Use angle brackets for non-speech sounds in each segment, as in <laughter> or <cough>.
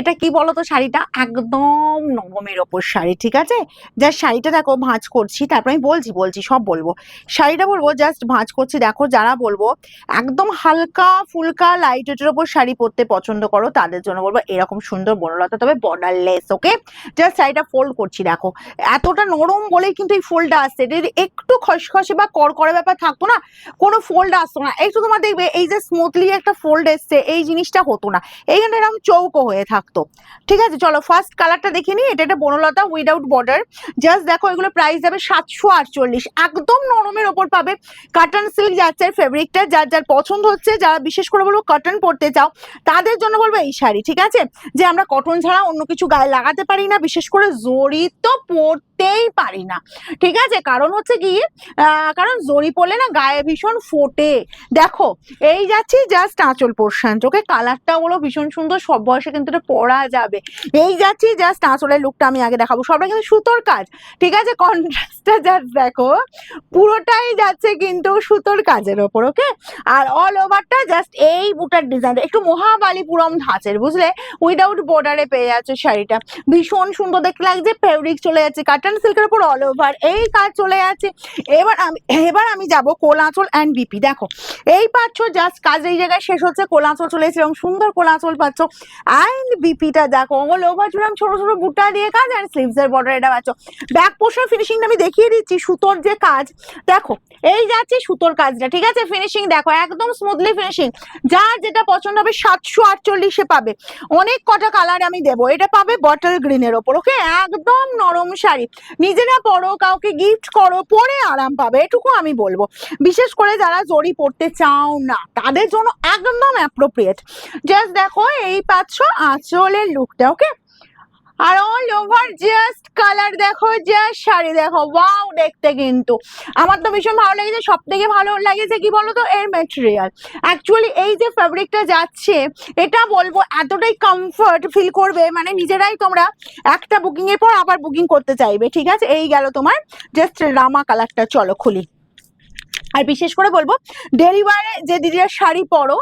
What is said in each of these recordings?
এটা কি বলতো শাড়িটা? একদম নবমের ওপর শাড়ি, ঠিক আছে? জাস্ট শাড়িটা দেখো, ভাঁজ করছি, তারপর আমি বলছি বলছি, সব বলব। শাড়িটা বলব জাস্ট ভাঁজ করছি, দেখো, যারা বলব, একদম হালকা ফুলকা লাইট ওয়েটের ওপর শাড়ি পরতে পছন্দ করো, তাদের জন্য বলব এরকম সুন্দর বনলতা, তবে বর্ডারলেস ওকে জাস্ট শাড়িটা ফোল্ড করছি, দেখো। এতটা নরম বলেই কিন্তু এই ফোল্ডটা আসছে। যদি একটু খসখসে বা করকরে ব্যাপার থাকতো না, কোনো ফোল্ড আসতো না। একটু তোমার দেখবে, এই যে স্মুথলি একটা ফোল্ড এসছে, এই জিনিসটা হতো না। এইখানে এরকম চৌকো হয়ে থাকতো। ঠিক আছে চলো ফার্স্ট কালারটা দেখে নিই। এটা একটা বনলতা উইদাউট বর্ডার জাস্ট দেখো এগুলো প্রাইস যাবে সাতশো আটচল্লিশ। একদম নরমের ওপর পাবে কাটন সিল্ক যাচ্ছে ফেব্রিকটা যার যার পছন্দ হচ্ছে যারা বিশেষ করে বলব কটন পরতে চাও তাদের জন্য বলব এই শাড়ি ঠিক আছে? যে আমরা কটন ছাড়া অন্য কিছু গায়ে লাগাতে পারি না বিশেষ করে জড়ি তো পরতেই পারি না। ঠিক আছে কারণ হচ্ছে আহ, কারণ জড়ি পরলে না গায়ে ভীষণ ফোটে। দেখো এই যাচ্ছি জাস্ট আঁচল পোর্শন ওকে কালারটা হলো ভীষণ সুন্দর সব বয়সে কিন্তু এটা পরা যাবে। এই যাচ্ছি জাস্ট আঁচলের লুকটা আমি আগে দেখাবো। সবটা কিন্তু সুতোর কাজ। ঠিক আছে কন্ট্রাস্টটা জাস্ট দেখো। পুরোটাই যাচ্ছে কিন্তু সুতোর কাজের ওপর ওকে আর অল ওভারটা জাস্ট এই বুটার ডিজাইন একটু মহাবালিপুরম ধাঁচের, বুঝলে? উইদাউট বর্ডারে পেয়ে যাচ্ছে শাড়িটা। ভীষণ সুন্দর দেখতে লাগছে ফেব্রিক চলে যাচ্ছে কাটন সিল্কের উপর অল ওভার এই কাজ চলে যাচ্ছে। এবার আমি এবার আমি যাব কোলাচল অ্যান্ড বিপি দেখো। এই পাচ্ছ জাস্ট কাজ, এই জায়গায় শেষ হচ্ছে, কোলাচল চলে এসেছে, এবং সুন্দর কোলাচল পাচ্ছ। অ্যান্ড বিপিটা দেখো অল ওভার জুড়ে ছোট ছোট বুটা দিয়ে কাজ আর স্লিভস এর বর্ডার এটা পাচ্ছ ব্যাক পোর্শন ফিনিশিংটা আমি দেখিয়ে দিচ্ছি, সুতোর যে কাজ। দেখো, এই যাচ্ছে সুতোর কাজটা, ঠিক আছে? ফিনিশিং দেখো, একদম স্মুথলি ফিনিশিং যার যেটা পছন্দ হবে সাতশো আটচল্লিশে পাবে। অনেক কটা কালার আমি দেবো। এটা পাবে বটল গ্রিনের ওপর ওকে একদম নরম শাড়ি। নিজেরা পরো, কাউকে গিফট করো, পরে আরাম পাবে, এটুকু আমি বলব। বিশেষ করে যারা জড়ি পড়তে চাও না, তাদের জন্য একদম অ্যাপ্রোপ্রিয়েট জাস্ট দেখো, এই পাঁচশো পাচ্ছ আঁচলের লুকটা ওকে আর অল ওভার জাস্ট কালার দেখো জাস্ট শাড়ি দেখো ওয়াও দেখতে কিন্তু। আমার তো ভীষণ ভালো লেগেছে সব থেকে ভালো লাগেছে কি বলতো? এর মেটেরিয়াল অ্যাকচুয়ালি এই যে ফ্যাব্রিকটা যাচ্ছে, এটা বলব এতটাই কমফর্ট ফিল করবে মানে নিজেরাই তোমরা একটা বুকিং এর পর আবার বুকিং করতে চাইবে, ঠিক আছে? এই গেল তোমার জাস্ট রামা কালারটা চলো খুলি। আর বিশেষ করে বলব, ডেলিভারে যে দিদিরা শাড়ি পরো,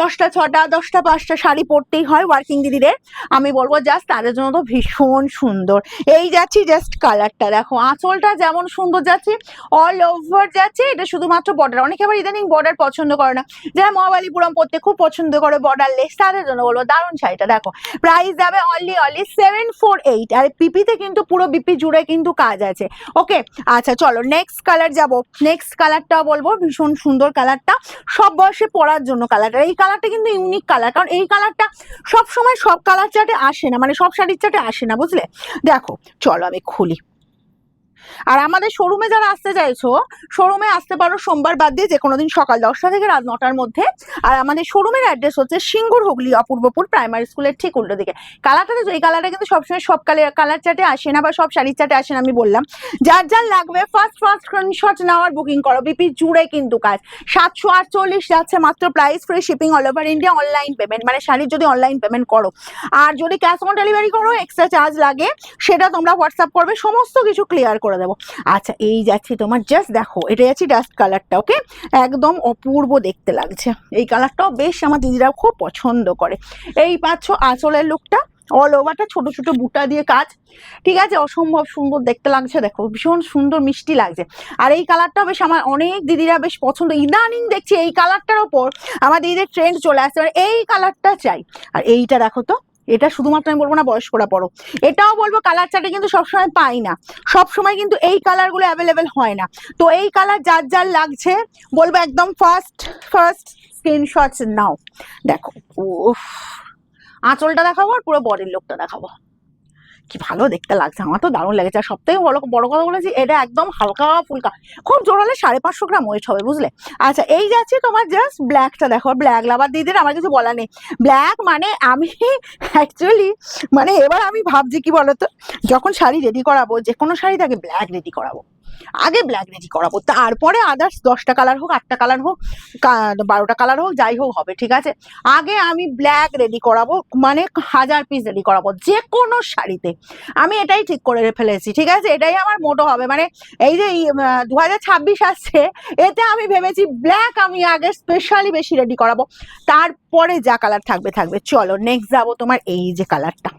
দশটা, ছটা, দশটা, পাঁচটা শাড়ি পরতেই হয় ওয়ার্কিং দিদিদের। আমি বলব জাস্ট তাদের জন্য তো ভীষণ সুন্দর। এই যাচ্ছি জাস্ট কালারটা দেখো, আঁচলটা যেমন সুন্দর যাচ্ছে অল ওভার যাচ্ছে, এটা শুধুমাত্র বর্ডার অনেকে আবার ইদানিং বর্ডার পছন্দ করে না। যারা মহাবালিপুরম পড়তে খুব পছন্দ করে বর্ডার লেস তাদের জন্য বলব দারুণ শাড়িটা দেখো। প্রাইস যাবে only only seven four eight আর পিপিতে কিন্তু পুরো বিপি জুড়ে কিন্তু কাজ আছে। ওকে আচ্ছা চলো নেক্সট কালার যাব। নেক্সট কালারটা বলব, ভীষণ সুন্দর কালারটা সব বয়সে পরার জন্য কালারটা এই কালারটা কিন্তু ইউনিক কালার কারণ এই কালারটা সব সময় সব কালার চার্টে আসে না মানে সব শাড়ির চার্টে আসে না, বুঝলে? দেখো, চলো আমি খুলি। আর আমাদের শোরুমে যারা আসতে চাইছো শোরুমে আসতে পারো সোমবার বাদ দিয়ে যে কোনো দিন সকাল দশটা থেকে রাত নটার মধ্যে। আর আমাদের শোরুমের অ্যাড্রেস হচ্ছে সিঙ্গুর হুগলি অপূর্বপুর প্রাইমারি স্কুলের ঠিক উল্টো দিকে। কালারটা দেখো, এই কালারটা কিন্তু সবসময় সব কালার কালার চার্টে আসে না বা সব শাড়ির চার্টে আসে না, আমি বললাম। যার যার লাগবে ফার্স্ট ফার্স্ট স্ক্রিনশট নেওয়ার বুকিং করো। বিপি জুড়ে কিন্তু কাজ। সাতশো আটচল্লিশ যাচ্ছে মাত্র price free shipping all over India online payment মানে শাড়ির যদি অনলাইন পেমেন্ট করো। আর যদি ক্যাশ অন ডেলিভারি করো এক্সট্রা চার্জ লাগে, সেটা তোমরা হোয়াটসঅ্যাপ করবে, সমস্ত কিছু ক্লিয়ার করে দেবো। আচ্ছা এই যাচ্ছি তোমার জাস্ট দেখো, এটা যাচ্ছি ডাস্ট কালারটা ওকে একদম অপূর্ব দেখতে লাগছে। এই কালারটাও বেশ আমার দিদিরা খুব পছন্দ করে। এই পাচ্ছ আঁচলের লুকটা অল ওভারটা ছোট ছোট বুটা দিয়ে কাজ। ঠিক আছে, অসম্ভব সুন্দর দেখতে লাগছে, দেখো, ভীষণ সুন্দর মিষ্টি লাগছে। আর এই কালারটা বেশ আমার অনেক দিদিরা বেশ পছন্দ। ইদানিং দেখছি এই কালারটার ওপর আমার দিদিদের ট্রেন্ড চলে আসছে। মানে এই কালারটা চাই। আর এইটা দেখো তো এটা শুধুমাত্র আমি বলব না, বয়স্করা পড়ো। এটাও বলব কালার চাটে কিন্তু সবসময় পাই না। সবসময় কিন্তু এই কালারগুলো অ্যাভেলেবেল হয় না। তো এই কালার যার যার লাগছে, বলব একদম ফার্স্ট ফার্স্ট স্ক্রিনশট নাও। দেখো, উফ, আঁচলটা দেখাবো আর পুরো বডির লোকটা দেখাবো। কি ভালো দেখতে লাগছে, আমার তো দারুণ লেগেছে। আর সব থেকে বড় বড় কথা বলেছি, এটা একদম হালকা ফুলকা, খুব জোরালে সাড়ে পাঁচশো গ্রাম ওয়েট হবে, বুঝলে? আচ্ছা এই যাচ্ছে তোমার জাস্ট ব্ল্যাকটা দেখো ব্ল্যাক লাভার দিদির আমার কিছু বলা নেই। ব্ল্যাক মানে আমি <laughs> অ্যাকচুয়ালি মানে এবার আমি ভাবছি কি বলতো, যখন শাড়ি রেডি করাবো যে কোনো শাড়ি তাকে ব্ল্যাক রেডি করাবো। আগে ব্ল্যাক রেডি করাবো, তারপরে আদার্স দশটা কালার হোক, আটটা কালার হোক বারোটা কালার হোক, যাই হোক হবে, ঠিক আছে? আগে আমি ব্ল্যাক রেডি করাবো মানে হাজার পিস রেডি করাবো যে কোনো শাড়িতে। আমি এটাই ঠিক করে ফেলেছি, ঠিক আছে? এটাই আমার মোটো হবে মানে এই যে দু হাজার ছাব্বিশ আসছে, এতে আমি ভেবেছি ব্ল্যাক আমি আগে স্পেশালি বেশি রেডি করাবো। তারপরে যা কালার থাকবে থাকবে। চলো নেক্সট যাব তোমার এই যে কালারটা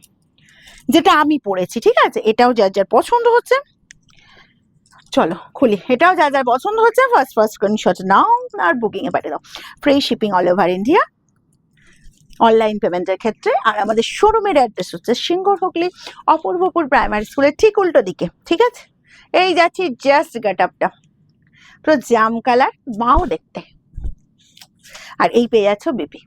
যেটা আমি পরেছি, ঠিক আছে? এটাও যার যার পছন্দ হচ্ছে। চলো, খুলি। এটাও যা যার পছন্দ হচ্ছে ফার্স্ট ফার্স্ট স্ক্রিনশট নাও আর বুকিং এ পাঠিয়ে দাও। Free shipping all over India online পেমেন্টের ক্ষেত্রে, আর আমাদের শোরুমের অ্যাড্রেস হচ্ছে সিঙ্গর হুগলি, অপূর্বপুর প্রাইমারি স্কুলের ঠিক উল্টো দিকে, ঠিক আছে? এই যাচ্ছি জাস্ট গেট আপটা পুরো জাম কালার মাও দেখতে। আর এই পেয়ে যাচ্ছ বিপি।